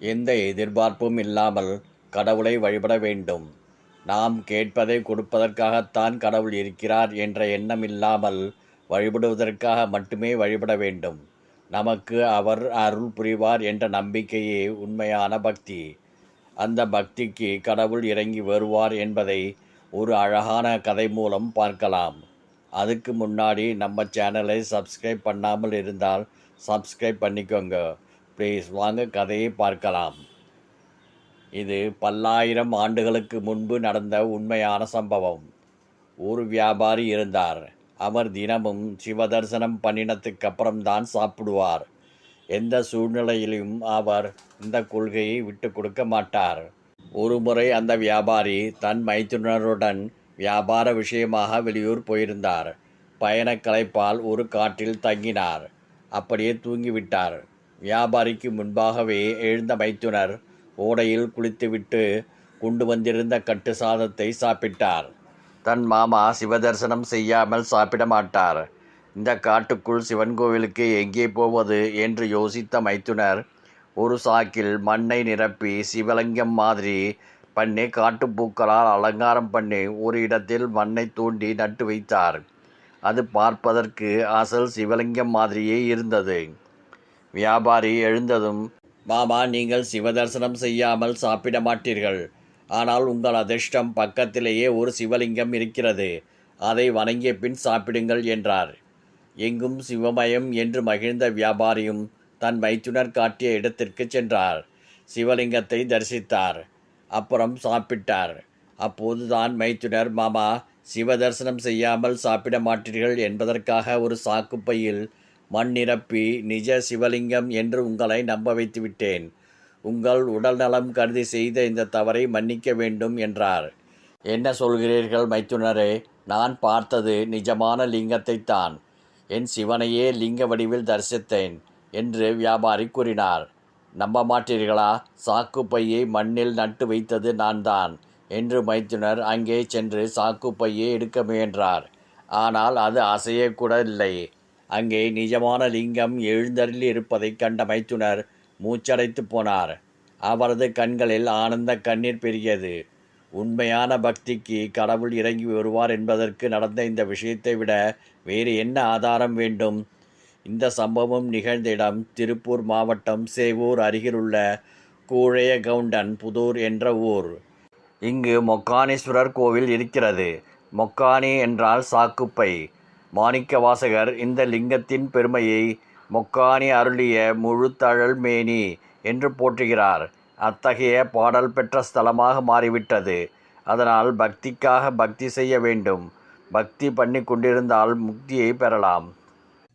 எந்த எதிர்பார்ப்பும் இல்லாமல் கடவுளை வழிபட வேண்டும். நாம் கேட்பதை கொடுப்பதற்காகத்தான் கடவுள் இருக்கிறார் என்ற எண்ணம் இல்லாமல் வழிபடுவதற்காக மட்டுமே வழிபட வேண்டும். நமக்கு அவர் அருள் புரிவார் என்ற நம்பிக்கையே உண்மையான பக்தி. அந்த பக்திக்கு கடவுள் இறங்கி வருவார் என்பதை ஒரு அழகான கதை மூலம் பார்க்கலாம். அதுக்கு முன்னாடி நம்ம சேனலை சப்ஸ்கிரைப் பண்ணாமல் இருந்தால் சப்ஸ்கிரைப் பண்ணிக்கோங்க. ப்ளீஸ் வாங்க கதையை பார்க்கலாம். இது பல்லாயிரம் ஆண்டுகளுக்கு முன்பு நடந்த உண்மையான சம்பவம். ஒரு வியாபாரி இருந்தார். அவர் தினமும் சிவதர்சனம் பண்ணினத்துக்கு அப்புறம்தான் சாப்பிடுவார். எந்த சூழ்நிலையிலும் அவர் இந்த கொள்கையை விட்டு கொடுக்க மாட்டார். ஒருமுறை அந்த வியாபாரி தன் மைத்துனருடன் வியாபார விஷயமாக வெளியூர் போயிருந்தார். பயணக் கலைப்பால் ஒரு காட்டில் தங்கினார். அப்படியே தூங்கிவிட்டார். வியாபாரிக்கு முன்பாகவே எழுந்த மைத்துனர் ஓடையில் குளித்துவிட்டு கொண்டு வந்திருந்த கட்டு சாதத்தை சாப்பிட்டார். தன் மாமா சிவதர்சனம் செய்யாமல் சாப்பிட மாட்டார். இந்த காட்டுக்குள் சிவன் கோவிலுக்கு எங்கே போவது என்று யோசித்த மைத்துனர் ஒரு சாக்கில் மண்ணை நிரப்பி சிவலிங்கம் மாதிரி பண்ணி காட்டுப்பூக்களால் அலங்காரம் பண்ணி ஒரு இடத்தில் மண்ணை தூண்டி நட்டு வைத்தார். அது பார்ப்பதற்கு அசல் சிவலிங்கம் மாதிரியே இருந்தது. வியாபாரி எழுந்ததும் மாமா நீங்கள் சிவதர்சனம் செய்யாமல் சாப்பிட மாட்டீர்கள். ஆனால் உங்கள் அதிர்ஷ்டம் பக்கத்திலேயே ஒரு சிவலிங்கம் இருக்கிறது. அதை வணங்கிய பின் சாப்பிடுங்கள் என்றார். எங்கும் சிவமயம் என்று மகிழ்ந்த வியாபாரியும் தன் மைத்துனர் காட்டிய இடத்திற்கு சென்றார். சிவலிங்கத்தை தரிசித்தார். அப்புறம் சாப்பிட்டார். அப்போதுதான் மைத்துனர் மாமா சிவதர்சனம் செய்யாமல் சாப்பிட மாட்டீர்கள் என்பதற்காக ஒரு சாக்குப்பையில் மண் நிரப்பி நிஜ சிவலிங்கம் என்று உங்களை நம்ப வைத்து விட்டேன் உங்கள் உடல் நலம் கருதி செய்த இந்த தவறை மன்னிக்க வேண்டும் என்றார். என்ன சொல்கிறீர்கள் மைத்துனரே? நான் பார்த்தது நிஜமான லிங்கத்தைத்தான். என் சிவனையே லிங்க வடிவில் தரிசித்தேன் என்று வியாபாரி கூறினார். நம்ப மாட்டீர்களா? சாக்குப்பையை மண்ணில் நட்டு வைத்தது நான் தான் என்று மைத்துனர் அங்கே சென்று சாக்குப்பையை எடுக்க முயன்றார். ஆனால் அது அசையக்கூட இல்லை. அங்கே நிஜமான லிங்கம் எழுந்தருளி இருப்பதைக் கண்ட மைத்துனர் மூச்சடைத்து போனார். அவரது கண்களில் ஆனந்த கண்ணீர் பெருகியது. உண்மையான பக்திக்கு கடவுள் இறங்கி வருவார் என்பதற்கு நடந்த இந்த விஷயத்தை விட வேறு என்ன ஆதாரம் வேண்டும்? இந்த சம்பவம் நிகழ்ந்த இடம் திருப்பூர் மாவட்டம் சேவூர் அருகிலுள்ள கூழைய கவுண்டன் புதூர் என்ற ஊர். இங்கு மொக்கானீஸ்வரர் கோவில் இருக்கிறது. மொக்கானி என்றால் சாக்குப்பை. மாணிக்கவாசகர் இந்த லிங்கத்தின் பெருமையை மொக்கானி அருளிய முழுத்தழல் மேனி என்று போற்றுகிறார். அத்தகைய பாடல் பெற்ற ஸ்தலமாக மாறிவிட்டது. அதனால் பக்திக்காக பக்தி செய்ய வேண்டும். பக்தி பண்ணி கொண்டிருந்தால் முக்தியை பெறலாம்.